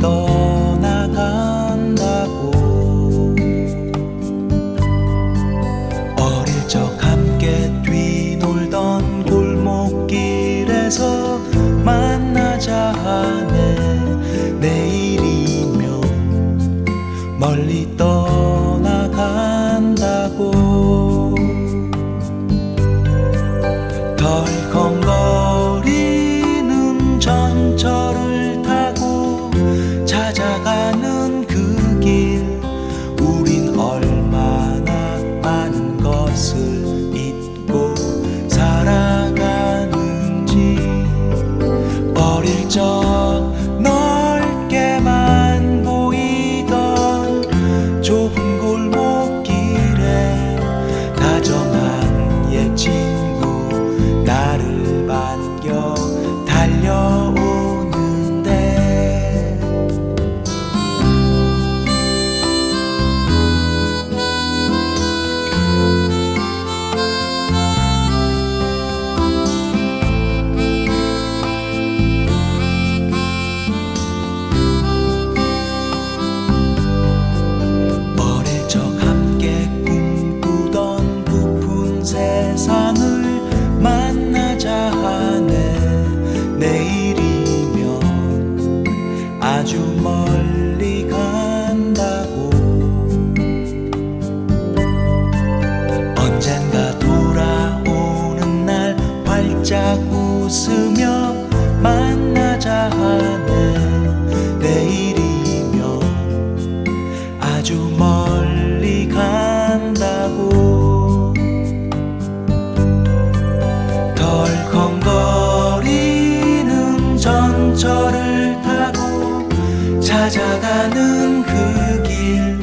떠나간다고. 어릴 적 함께 뛰놀던 골목길에서 만나자 하네. 내일이면 멀리 떠나간다고 나를 아주 멀리 간다고. 언젠가 돌아오는 날 활짝 웃으며 만 찾아가는 그 길.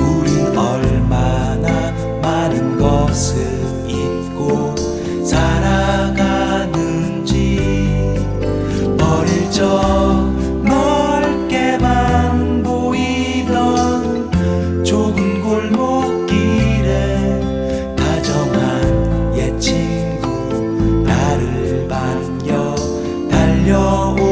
우린 얼마나 많은 것을 잊고 살아가는지. 어릴 적 넓게만 보이던 좁은 골목길에 다정한 옛 친구 나를 반겨 달려오